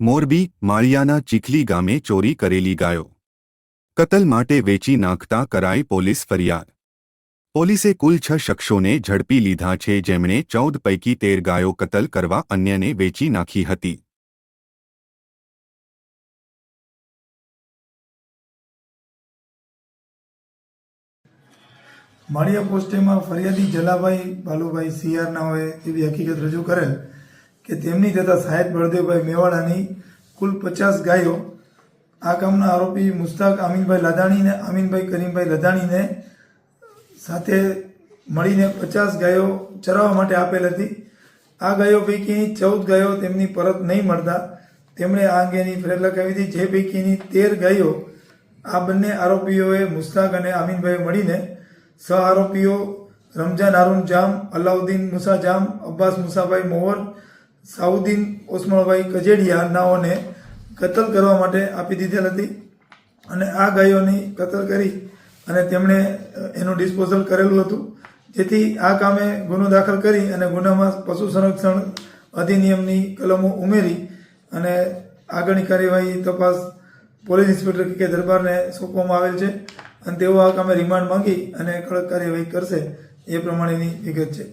મોરબી, માળિયાના ચીખલી ગામે ચોરી કરેલી ગાયો. કતલ માટે વેચી નાખતા કરાઈ પોલીસ ફરિયાદ. પોલીસે કુલ છ શખ્સોને ઝડપી લીધા છે, જેમણે ચૌદ પૈકી તેર ગાયો કતલ કરવા અન્યને વેચી નાખી હતી. માળિયા પોસ્ટેમાં ફરિયાદી જલાભાઈ બાલુભાઈ સિયારના હોય એવી હકીકત રજૂ કરેલ કે તેમની તથા સાહેબ બળદેવભાઈ મેવાડાની કુલ પચાસ ગાયો આ કામના આરોપી મુસ્તાક અમીનભાઈ લદાણીને અમીનભાઈ કરીમભાઈ લદાણીને સાથે મળીને પચાસ ગાયો ચરાવવા માટે આપેલ હતી. આ ગાયો પૈકીની ચૌદ ગાયો તેમની પરત નહીં મળતા. તેમણે આ અંગેની ફરિયાદ લખાવી હતી. જે પૈકીની તેર ગાયો આ બંને આરોપીઓએ મુસ્તાક અને આમીનભાઈ મળીને સહ આરોપીઓ રમઝાન હારૂન જામ, અલાઉદ્દીન મુસા જામ, અબ્બાસ મુસાભાઈ મોવર સાઉદ્દીન ઓસમણભાઈ કજેડિયા નાઓને કતલ કરવા માટે આપી દીધેલ હતી અને આ ગાયોની કતલ કરી અને તેમણે એનું ડિસ્પોઝલ કરેલું હતું. જેથી આ કામે ગુનો દાખલ કરી અને ગુનામાં પશુ સંરક્ષણ અધિનિયમની કલમો ઉમેરી અને આગળની કાર્યવાહી તપાસ પોલીસ ઇન્સ્પેક્ટર કે દરબારને સોંપવામાં આવેલ છે અને તેઓ આ કામે રિમાન્ડ માંગી અને કડક કાર્યવાહી કરશે. એ પ્રમાણેની વિગત છે.